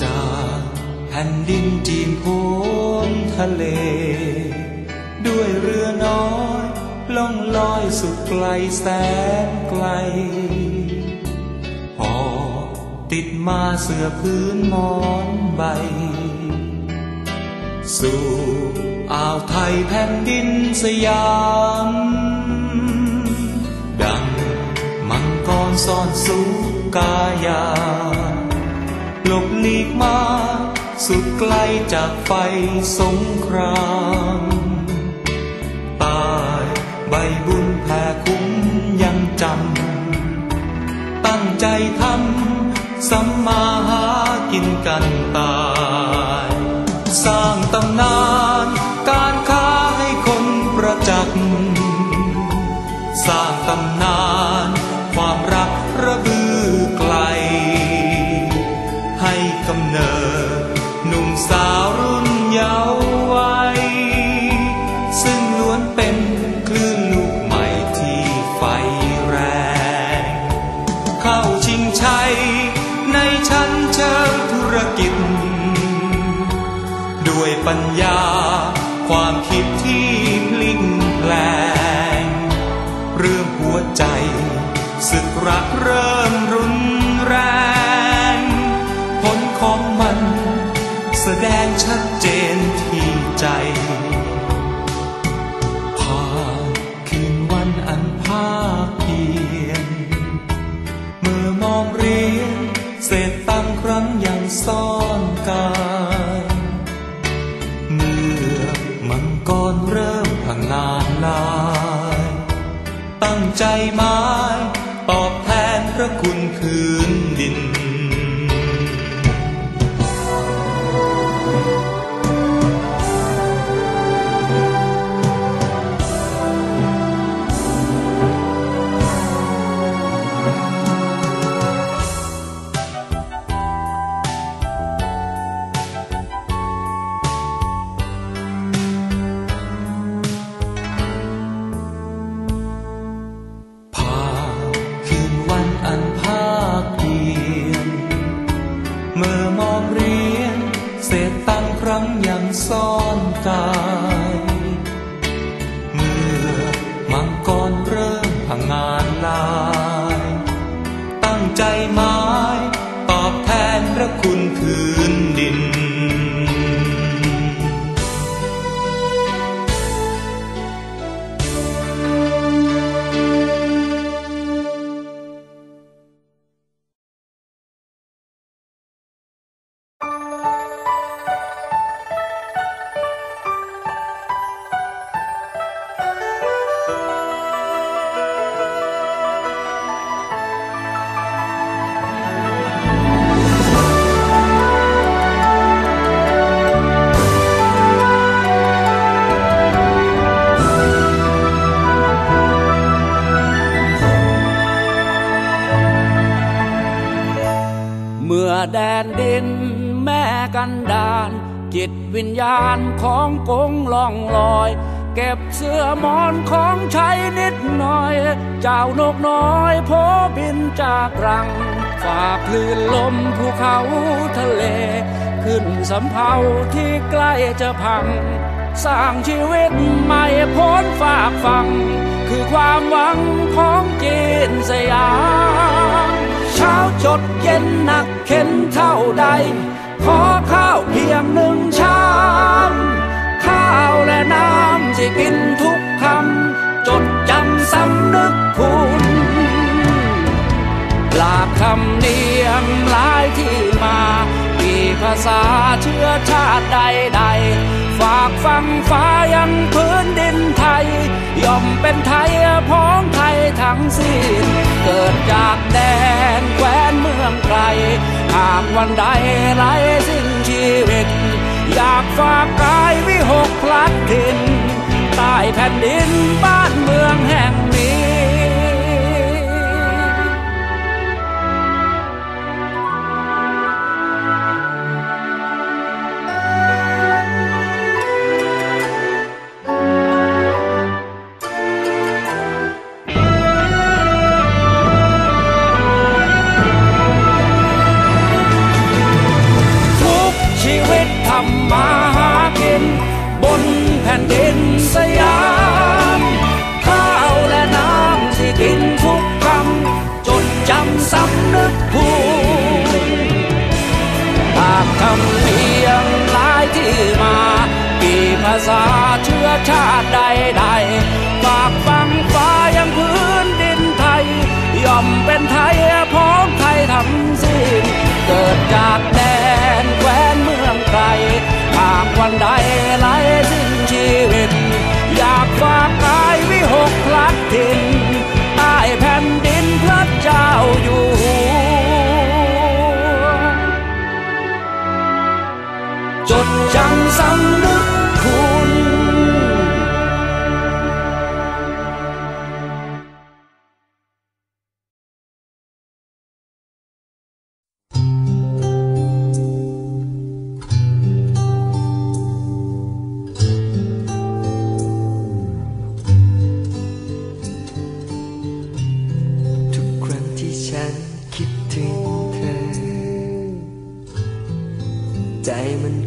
จากแผ่นดินจีนโพ้นทะเล ด้วยเรือน้อยล่องลอยสุดไกลแสนไกลพอติดมาเสื้อพื้นมอนใบ สู่อ่าวไทยแผ่นดินสยาม ดังมังกรซ่อนสูงกายา หลีกมา สุดไกลจากไฟสงครามตายใบบุญแผ่คุ้มยังจำ ตั้งใจทำสัมมาหากินกันตา ปัญญา ความคิดที่พลิกแปลง เรื่องหัวใจศึกรักเริ่มรุนแรง ผลของมันแสดงชัดเจนที่ใจผ่านคืนวันอันภาคเพียน เมื่อมองเรียนเศษตังค์ครั้งยังซ่อนกาย ใจหมา ใจหมาย ตอบแทนพระคุณคือ มื่อแดนดินแม่กันดานจิตวิญญาณของกงล่องลอย เก็บเสื้อหมอนของใช้นิดหน่อย เจ้านกน้อยโพบินจากรัง ฝากคลื่นลมภูเขาทะเล ขึ้นสำเภาที่ใกล้จะพัง สร้างชีวิตใหม่พ้นฝากฟัง คือความหวังของจีนสยาม ช้าจดเย็นหนักเข็นเท่าใด ขอข้าวเพียงหนึ่งชาม ข้าวและน้ำที่กินทุกคำ จดจำสำนึกคุณหลากคำเนียมหลายที่มาปีภาษาเชื้อชาติใดๆฝากฟังฟ้ายังพื้นดินไทย ย่อมเป็นไทยพ้องไทยทั้งสิ้นเกิดจากแดน ว้นเมืองไกลหากวันใดไรสิ้นชีวิต อยากฝากกายวิหกพลัดถิ่นใต้แผ่นดินบ้านเมืองำมาหากิน บนแผ่นดินสยามข้าวและน้ำที่กินทุกคำจดจำสำนึกภูหากคำเพียงหลายที่มา กี่ภาษาเชื้อชาติใด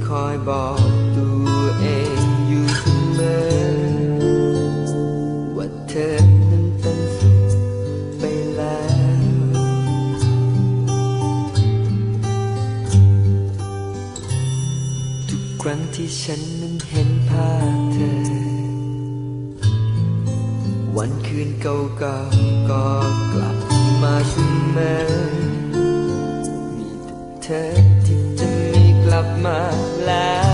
คอยบอกตัวเองอยู่เสมอ ว่าเธอนั้นเป็นสุขไปแล้ว ทุกครั้งที่ฉันนั้นเห็นภาพเธอ วันคืนเก่าๆก็กลับมาเสมอมีแต่เธอ my life.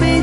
be